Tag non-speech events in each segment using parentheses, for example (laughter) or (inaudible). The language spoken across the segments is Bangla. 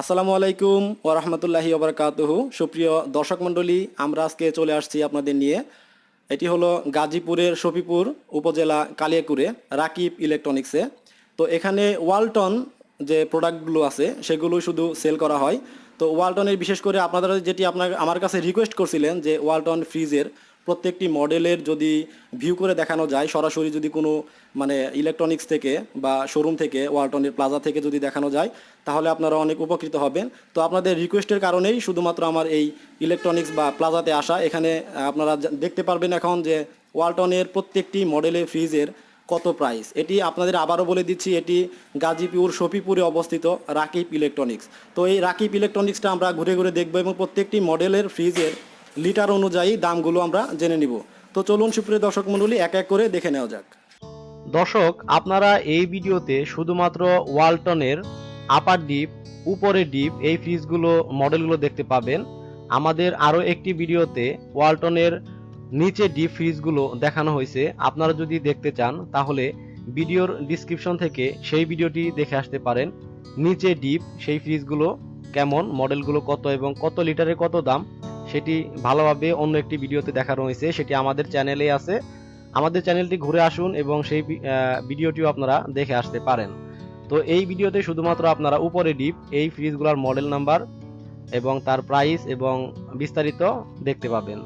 আসসালামু আলাইকুম ওরহমতুল্লাহি ওবরকাতহু সুপ্রিয় দর্শক মণ্ডলী, আমরা আজকে চলে আসছি আপনাদের নিয়ে। এটি হলো গাজীপুরের শফিপুর উপজেলা কালিয়াকুরে রাকিব ইলেকট্রনিক্সে। তো এখানে ওয়ালটন যে প্রোডাক্টগুলো আছে সেগুলো শুধু সেল করা হয়। তো ওয়ালটনের বিশেষ করে আপনারা যেটি আপনার, আমার কাছে রিকোয়েস্ট করছিলেন যে ওয়ালটন ফ্রিজের প্রত্যেকটি মডেলের যদি ভিউ করে দেখানো যায়, সরাসরি যদি কোনো মানে ইলেকট্রনিক্স থেকে বা শোরুম থেকে ওয়ালটনের প্লাজা থেকে যদি দেখানো যায়, তাহলে আপনারা অনেক উপকৃত হবেন। তো আপনাদের রিকোয়েস্টের কারণেই শুধুমাত্র আমার এই ইলেকট্রনিক্স বা প্লাজাতে আসা। এখানে আপনারা দেখতে পারবেন এখন যে ওয়ালটনের প্রত্যেকটি মডেলের ফ্রিজের কত প্রাইস এটি আপনাদের আবারও বলে দিচ্ছি, এটি গাজীপুর, শফিপুরে অবস্থিত রাকিব ইলেকট্রনিক্স তো এই রাকিব ইলেকট্রনিক্সটা আমরা ঘুরে ঘুরে দেখব এবং প্রত্যেকটি মডেলের ফ্রিজের লিটার অনুযায়ী দামগুলো আমরা জেনে নিব। তো চলুন সুপ্রিয় দর্শক মণ্ডলী, এক এক করে দেখে নেওয়া যাক। দর্শক, আপনারা এই ভিডিওতে শুধুমাত্র ওয়ালটনের আপার ডিপ উপরে ডিপ এই ফ্রিজগুলো মডেলগুলো দেখতে পাবেন। আমাদের আরও একটি ভিডিওতে ওয়ালটনের নিচে ডিপ ফ্রিজগুলো দেখানো হয়েছে। আপনারা যদি দেখতে চান, তাহলে ভিডিওর ডিসক্রিপশন থেকে সেই ভিডিওটি দেখে আসতে পারেন। নিচে ডিপ সেই ফ্রিজগুলো কেমন মডেলগুলো কত এবং কত লিটারের কত দাম? সেটি ভালোভাবে অন্য একটি ভিডিওতে দেখানো হয়েছে, সেটি আমাদের চ্যানেলে আছে। আমাদের চ্যানেলটি ঘুরে আসুন এবং সেই ভিডিওটিও আপনারা দেখে আসতে পারেন। তো এই ভিডিওতে শুধুমাত্র আপনারা উপরে ডিপ, এই ফ্রিজগুলোর মডেল নাম্বার এবং তার প্রাইস এবং বিস্তারিত দেখতে পাবেন।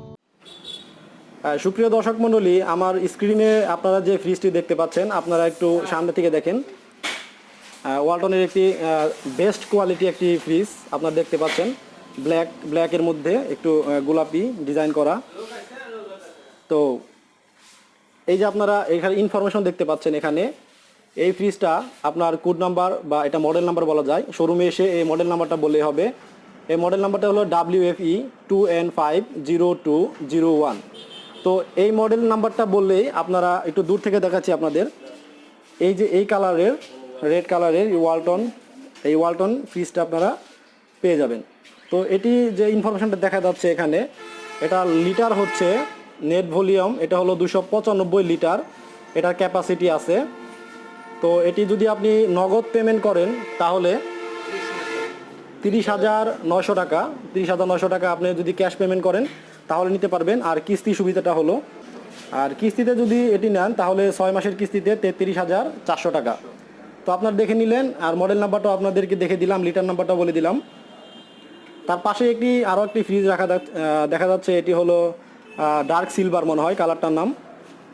সুপ্রিয় দর্শক মণ্ডলী, আমার স্ক্রিনে আপনারা যে ফ্রিজটি দেখতে পাচ্ছেন, আপনারা একটু সামনে থেকে দেখেন। ওয়ালটনের একটি বেস্ট কোয়ালিটি একটি ফ্রিজ আপনারা দেখতে পাচ্ছেন। ব্ল্যাক ব্ল্যাকের মধ্যে একটু গোলাপি ডিজাইন করা। তো এই যে আপনারা এখানে ইনফরমেশন দেখতে পাচ্ছেন এখানে, এই ফ্রিজটা আপনার কোড নাম্বার বা এটা মডেল নাম্বার বলা যায়। শোরুমে এসে এই মডেল নাম্বারটা বললেই হবে। এই মডেল নাম্বারটা হলো W F E two N five zero two zero one তো এই মডেল নাম্বারটা বললেই আপনারা একটু দূর থেকে দেখাচ্ছি আপনাদের। এই যে এই কালারের রেড কালারের ওয়ালটন এই ওয়ালটন ফ্রিজটা আপনারা পেয়ে যাবেন। তো এটি যে ইনফরমেশনটা দেখা যাচ্ছে এখানে, এটা লিটার হচ্ছে নেট ভলিউম, এটা হলো দুশো লিটার, এটার ক্যাপাসিটি আছে। তো এটি যদি আপনি নগদ পেমেন্ট করেন, তাহলে তিরিশ হাজার নশো টাকা, তিরিশ হাজার নশো টাকা আপনি যদি ক্যাশ পেমেন্ট করেন, তাহলে নিতে পারবেন। আর কিস্তি সুবিধাটা হলো, আর কিস্তিতে যদি এটি নেন, তাহলে ছয় মাসের কিস্তিতে তেত্রিশ হাজার চারশো টাকা। তো আপনার দেখে নিলেন, আর মডেল নাম্বারটাও আপনাদেরকে দেখে দিলাম, লিটার নাম্বারটা বলে দিলাম। তার পাশে একটি, আরও একটি ফ্রিজ রাখা দেখা যাচ্ছে, এটি হলো ডার্ক সিলভার মনে হয় কালারটার নাম।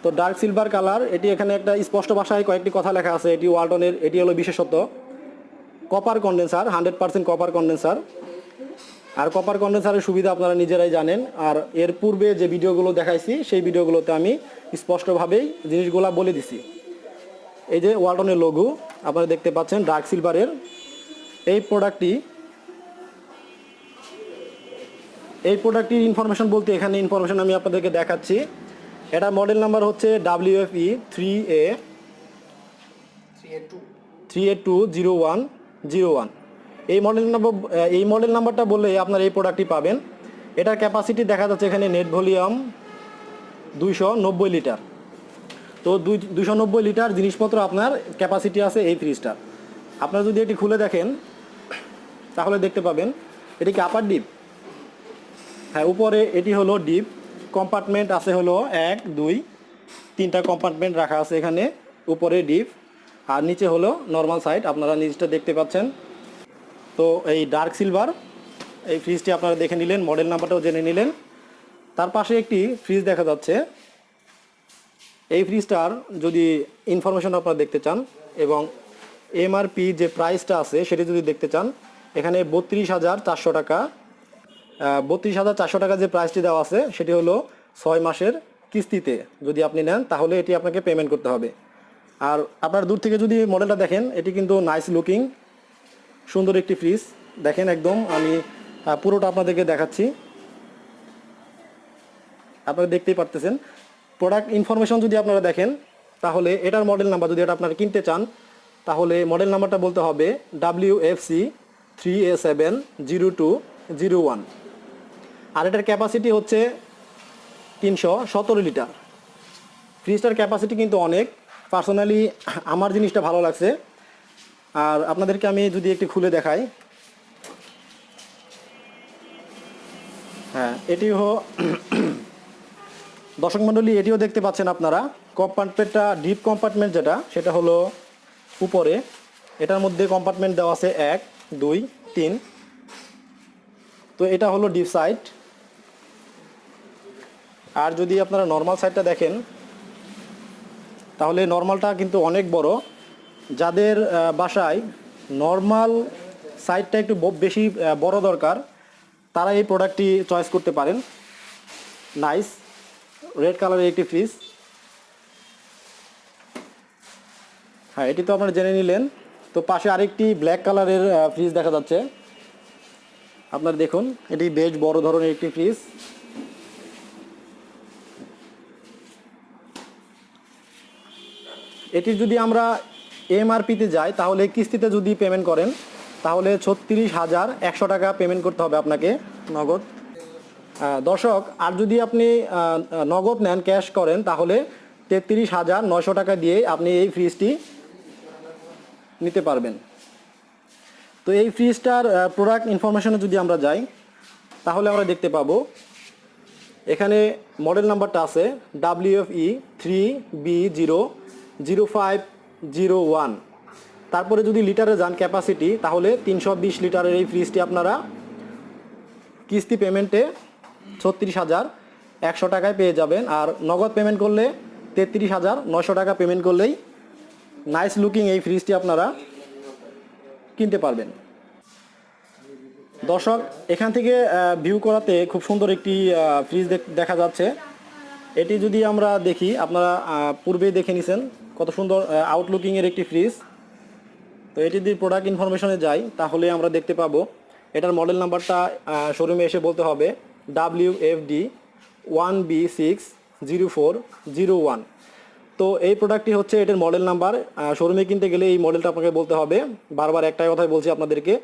তো ডার্ক সিলভার কালার এটি এখানে একটা স্পষ্ট ভাষায় কয়েকটি কথা লেখা আছে। এটি ওয়ালটনের, এটি হলো বিশেষত্ব। Copper condenser hundred percent copper condenser আর কপার কন্ডেন্সারের সুবিধা আপনারা নিজেরাই জানেন। আর এর পূর্বে যে ভিডিওগুলো দেখাইছি, সেই ভিডিওগুলোতে আমি স্পষ্টভাবেই জিনিসগুলো বলে দিছি। এই যে ওয়ালটনের লঘু আপনারা দেখতে পাচ্ছেন ডার্ক সিলভারের এই প্রোডাক্টটি এই প্রোডাক্টটির ইনফরমেশন বলতে এখানে ইনফরমেশন আমি আপনাদেরকে দেখাচ্ছি। এটা মডেল নাম্বার হচ্ছে W F E three A three A two zero one zero one এই মডেল নাম্বার এই মডেল নাম্বারটা বললে আপনার এই প্রোডাক্টটি পাবেন। এটার ক্যাপাসিটি দেখা যাচ্ছে এখানে নেট ভলিউম দুইশো নব্বই লিটার তো দুই দুশো নব্বই লিটার জিনিসপত্র আপনার ক্যাপাসিটি আছে এই ফ্রিজটার আপনারা যদি এটি খুলে দেখেন, তাহলে দেখতে পাবেন, এটি কি আপার ডিপ হ্যাঁ উপরে এটি হলো ডিপ। কম্পার্টমেন্ট আছে হলো এক, দুই, তিনটা কম্পার্টমেন্ট রাখা আছে এখানে, উপরে ডিপ। আর নিচে হলো নর্মাল সাইড, আপনারা নিচটা দেখতে পাচ্ছেন। তো এই ডার্ক সিলভার, এই ফ্রিজটি আপনারা দেখে নিলেন, মডেল নাম্বারটাও জেনে নিলেন। তার পাশে একটি ফ্রিজ দেখা যাচ্ছে। এই ফ্রিজটার যদি ইনফরমেশন আপনারা দেখতে চান এবং এমআরপি যে প্রাইসটা আছে সেটি যদি দেখতে চান, এখানে বত্রিশ হাজার চারশো টাকা বত্রিশ হাজার চারশো টাকা যে প্রাইসটি দেওয়া আছে, সেটি হলো ছয় মাসের কিস্তিতে। যদি আপনি নেন, তাহলে এটি আপনাকে পেমেন্ট করতে হবে। আর আপনার দূর থেকে যদি মডেলটা দেখেন, এটি কিন্তু নাইস লুকিং সুন্দর একটি ফ্রিজ দেখেন একদম, আমি পুরোটা আপনাদেরকে দেখাচ্ছি। আপনারা দেখতেই পারতেছেন। প্রোডাক্ট ইনফরমেশন যদি আপনারা দেখেন, তাহলে এটার মডেল নাম্বার যদি এটা আপনারা কিনতে চান, তাহলে মডেল নাম্বারটা বলতে হবে W F C three A seven zero two zero one আর এটার ক্যাপাসিটি হচ্ছে তিনশো সতেরো লিটার। ফ্রিজটার ক্যাপাসিটি কিন্তু অনেক। পার্সোনালি আমার জিনিসটা ভালো লাগছে। আর আপনাদেরকে আমি যদি একটু খুলে দেখাই। হ্যাঁ এটিও (clears throat) দর্শক মণ্ডলী, এটিও দেখতে পাচ্ছেন আপনারা। কম্পার্টমেন্টটা ডিপ কম্পার্টমেন্ট যেটা, সেটা হলো উপরে। এটার মধ্যে কম্পার্টমেন্ট দেওয়া আছে এক, দুই, তিন। তো এটা হলো ডিপ সাইড আর যদি আপনারা নর্মাল সাইডটা দেখেন, তাহলে নর্মালটা কিন্তু অনেক বড়। যাদের বাসায় নর্মাল সাইডটা একটু বেশি বড় দরকার, তারা এই প্রোডাক্টটি চয়েস করতে পারেন। নাইস রেড কালারের একটি ফ্রিজ হ্যাঁ এটি তো আপনারা জেনে নিলেন। তো পাশে আরেকটি ব্ল্যাক কালারের ফ্রিজ দেখা যাচ্ছে। আপনারা দেখুন, এটি বেশ বড় ধরনের একটি ফ্রিজ এটির যদি আমরা এমআরপিতে যাই, তাহলে কিস্তিতে যদি পেমেন্ট করেন, তাহলে ছত্রিশ হাজার একশো টাকা পেমেন্ট করতে হবে আপনাকে নগদ। দর্শক, আর যদি আপনি নগদ নেন ক্যাশ করেন, তাহলে তেত্রিশ হাজার নয়শো টাকা দিয়ে আপনি এই ফ্রিজটি নিতে পারবেন। তো এই ফ্রিজটার প্রোডাক্ট ইনফরমেশনে যদি আমরা যাই, তাহলে আমরা দেখতে পাবো, এখানে মডেল নাম্বারটা আছে W F E three B zero zero five zero one. তারপরে যদি লিটারে যান ক্যাপাসিটি, তাহলে তিনশো বিশ লিটারের এই ফ্রিজটি আপনারা কিস্তি পেমেন্টে ছত্রিশ হাজার একশো টাকায় পেয়ে যাবেন। আর নগদ পেমেন্ট করলে তেত্রিশ হাজার নশো টাকা পেমেন্ট করলেই নাইস লুকিং এই ফ্রিজটি আপনারা কিনতে পারবেন। দর্শক, এখান থেকে ভিউ করাতে খুব সুন্দর একটি ফ্রিজ দেখা যাচ্ছে। এটি যদি আমরা দেখি, আপনারা পূর্বেই দেখে নিছেন। কত সুন্দর আউটলুকিংয়ের একটি ফ্রিজ তো এটি যদি প্রোডাক্ট ইনফরমেশনে যাই, তাহলে আমরা দেখতে পাবো, এটার মডেল নাম্বারটা শোরুমে এসে বলতে হবে W F D one B six zero four zero one তো এই প্রোডাক্টটি হচ্ছে এটার মডেল নাম্বার শোরুমে কিনতে গেলে এই মডেলটা আপনাকে বলতে হবে, বারবার একটাই কথাই বলছি আপনাদেরকে,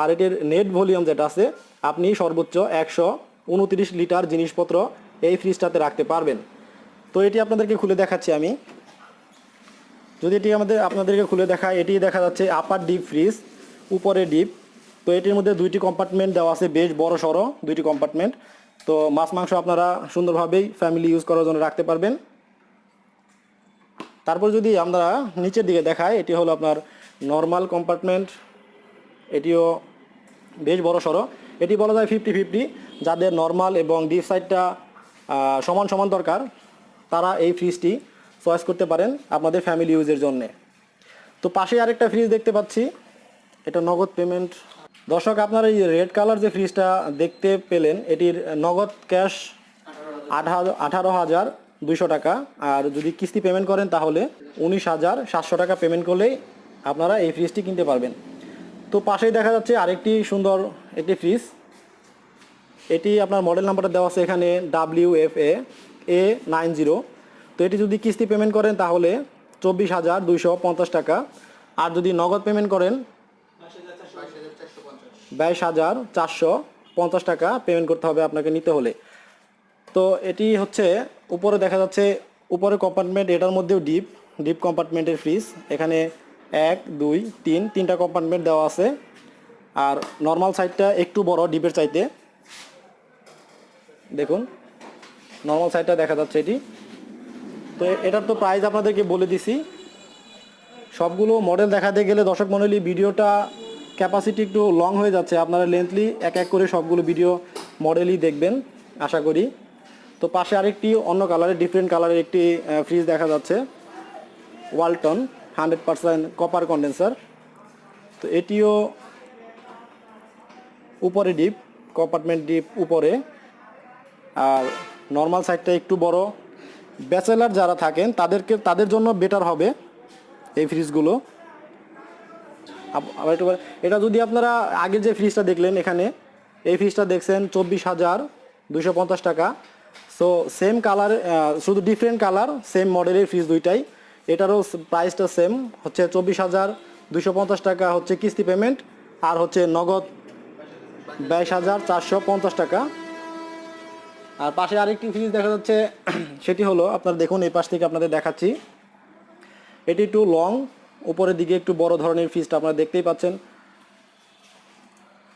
আর এটির নেট ভলিউম যেটা আছে, আপনি সর্বোচ্চ একশো উনত্রিশ লিটার জিনিসপত্র এই ফ্রিজটাতে রাখতে পারবেন। তো এটি আপনাদেরকে খুলে দেখাচ্ছি আমি। যদি এটি আমাদের আপনাদেরকে খুলে দেখায় এটি দেখা যাচ্ছে আপার ডিপ ফ্রিজ উপরে ডিপ তো এটির মধ্যে দুইটি কম্পার্টমেন্ট দেওয়া আছে, বেশ বড় সড়ো দুইটি কম্পার্টমেন্ট তো মাছ মাংস আপনারা সুন্দরভাবেই ফ্যামিলি ইউজ করার জন্য রাখতে পারবেন। তারপর যদি আমরা নিচের দিকে দেখাই, এটি হলো আপনার নর্মাল কম্পার্টমেন্ট এটিও বেশ বড় সড়ো। এটি বলা যায় ফিফটি ফিফটি যাদের নর্মাল এবং ডিপ সাইডটা সমান সমান দরকার, তারা এই ফ্রিজটি চয়েস করতে পারেন আপনাদের ফ্যামিলি ইউজের জন্যে। তো পাশে আরেকটা ফ্রিজ দেখতে পাচ্ছি। এটা নগদ পেমেন্ট দর্শক, আপনারা এই রেড কালার যে ফ্রিজটা দেখতে পেলেন, এটির নগদ ক্যাশ আঠারো হাজার দুইশো টাকা। আর যদি কিস্তি পেমেন্ট করেন, তাহলে উনিশ হাজার সাতশো টাকা পেমেন্ট করলেই আপনারা এই ফ্রিজটি কিনতে পারবেন। তো পাশেই দেখা যাচ্ছে আরেকটি সুন্দর একটি ফ্রিজ এটি আপনার মডেল নাম্বারটা দেওয়া আছে এখানে W F A nine zero. তো এটি যদি কিস্তি পেমেন্ট করেন তাহলে চব্বিশ হাজার দুইশো পঞ্চাশ টাকা। আর যদি নগদ পেমেন্ট করেন, বাইশ হাজার চারশো পঞ্চাশ টাকা পেমেন্ট করতে হবে আপনাকে নিতে হলে। তো এটি হচ্ছে, উপরে দেখা যাচ্ছে, উপরে কম্পার্টমেন্ট এটার মধ্যেও ডিপ ডিপ কম্পার্টমেন্টের ফ্রিজ এখানে এক, দুই, তিন, তিনটা কম্পার্টমেন্ট দেওয়া আছে। আর নর্মাল সাইডটা একটু বড় ডিপের চাইতে। দেখুন নর্মাল সাইডটা দেখা যাচ্ছে এটি। তো এটার তো প্রাইস আপনাদেরকে বলে দিছি। সবগুলো মডেল দেখাতে গেলে দর্শক মণ্ডলী ভিডিওটা ক্যাপাসিটি একটু লং হয়ে যাচ্ছে। আপনারা লেন্থলি এক এক করে সবগুলো ভিডিও মডেলই দেখবেন, আশা করি। তো পাশে আরেকটি অন্য কালারের ডিফারেন্ট কালারের একটি ফ্রিজ দেখা যাচ্ছে। Walton hundred percent copper condenser তো এটিও উপরে ডিপ কম্পার্টমেন্ট ডিপ উপরে। আর নর্মাল সাইডটা একটু বড়। ব্যাচেলার যারা থাকেন, তাদেরকে, তাদের জন্য বেটার হবে এই ফ্রিজগুলো আবার একটু এটা যদি আপনারা আগের যে ফ্রিজটা দেখলেন এখানে, এই ফ্রিজটা দেখছেন চব্বিশ হাজার দুশো পঞ্চাশ টাকা। সো সেম কালার শুধু ডিফারেন্ট কালার সেম মডেলের ফ্রিজ দুইটাই। এটারও প্রাইসটা সেম হচ্ছে চব্বিশ হাজার দুশো পঞ্চাশ টাকা হচ্ছে কিস্তি পেমেন্ট আর হচ্ছে নগদ বাইশ হাজার চারশো পঞ্চাশ টাকা। আর পাশে আরেকটি ফ্রিজ দেখা যাচ্ছে, (clears throat) সেটি হলো, আপনারা দেখুন, এই পাশ থেকে আপনাদের দেখাচ্ছি। এটি একটু লং উপরের দিকে একটু বড় ধরনের ফ্রিজটা আপনারা দেখতেই পাচ্ছেন।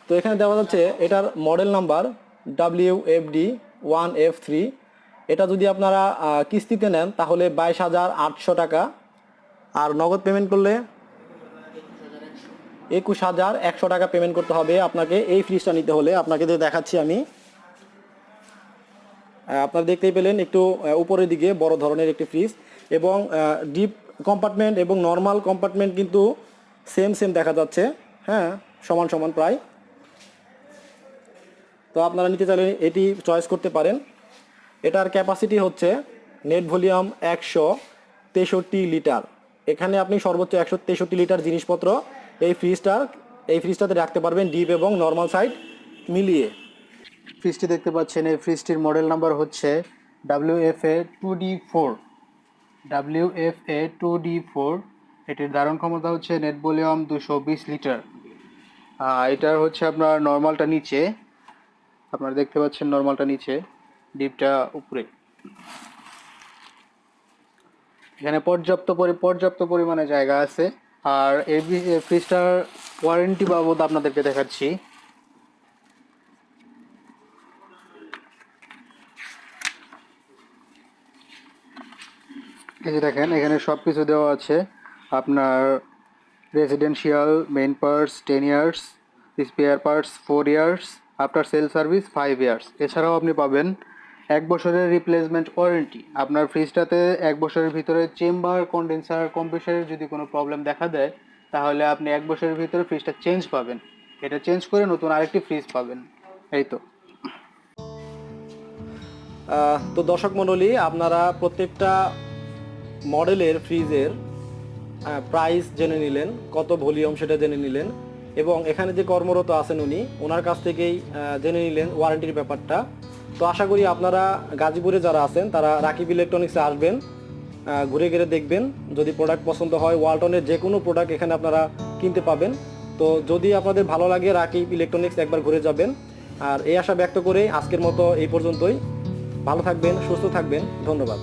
তো এখানে দেওয়া যাচ্ছে, এটার model number W F D one F three এটা যদি আপনারা কিস্তিতে নেন, তাহলে বাইশ হাজার আটশো টাকা। আর নগদ পেমেন্ট করলে একুশ হাজার একশো টাকা পেমেন্ট করতে হবে আপনাকে। এই ফ্রিজটা নিতে হলে আপনাকে দেখাচ্ছি আমি আপনারা দেখতেই পেলেন একটু উপরের দিকে বড় ধরনের একটি ফ্রিজ এবং ডিপ কম্পার্টমেন্ট এবং নর্মাল কম্পার্টমেন্ট কিন্তু সেম সেম দেখা যাচ্ছে। হ্যাঁ সমান সমান প্রায়। তো আপনারা নিতে চাইলে এটি চয়েস করতে পারেন। এটার ক্যাপাসিটি হচ্ছে নেট ভলিউম একশো তেষট্টি লিটার এখানে আপনি সর্বোচ্চ একশো তেষট্টি লিটার জিনিসপত্র এই ফ্রিজটার এই ফ্রিজটাতে রাখতে পারবেন ডিপ এবং নর্মাল সাইড মিলিয়ে। ফ্রিজটি দেখতে পাচ্ছেন, এই ফ্রিজটির মডেল নাম্বার হচ্ছে W F A two D four W F A two D four এটির ধারণ ক্ষমতা হচ্ছে নেট ভলিউম দুশো বিশ লিটার এটার হচ্ছে আপনার নর্মালটা নিচে। আপনারা দেখতে পাচ্ছেন নর্মালটা নিচে, ডিপটা উপরে। এখানে পর্যাপ্ত পরি, পর্যাপ্ত পরিমাণে জায়গা আছে। আর এই ফ্রিজটার ওয়ারেন্টি বাবদ আপনাদেরকে দেখাচ্ছি। এই যে দেখেন, এখানে সব কিছু দেওয়া আছে। আপনার residential main parts ten years spare parts four years after sale service five years এছাড়াও আপনি পাবেন এক বছরের রিপ্লেসমেন্ট ওয়ারেন্টি আপনার ফ্রিজটাতে এক বছরের ভিতরে চেম্বার কন্ডেন্সার কম্প্রেসারের যদি কোনো প্রবলেম দেখা দেয়, তাহলে আপনি এক বছরের ভিতরে ফ্রিজটা চেঞ্জ পাবেন। এটা চেঞ্জ করে নতুন আরেকটি ফ্রিজ পাবেন। এই তো। তো দর্শক মণ্ডলী, আপনারা প্রত্যেকটা মডেলের ফ্রিজের প্রাইস জেনে নিলেন, কত ভলিউম সেটা জেনে নিলেন এবং এখানে যে কর্মরত আছেন উনি, ওনার কাছ থেকেই জেনে নিলেন ওয়ারেন্টির ব্যাপারটা। তো আশা করি আপনারা গাজীপুরে যারা আছেন, তারা রাকিব ইলেকট্রনিক্সে আসবেন ঘুরে ঘুরে দেখবেন। যদি প্রোডাক্ট পছন্দ হয় ওয়ালটনের যে কোনো প্রোডাক্ট এখানে আপনারা কিনতে পাবেন। তো যদি আপনাদের ভালো লাগে, রাকিব ইলেকট্রনিক্স একবার ঘুরে যাবেন। আর এই আশা ব্যক্ত করে আজকের মতো এই পর্যন্তই। ভালো থাকবেন, সুস্থ থাকবেন। ধন্যবাদ।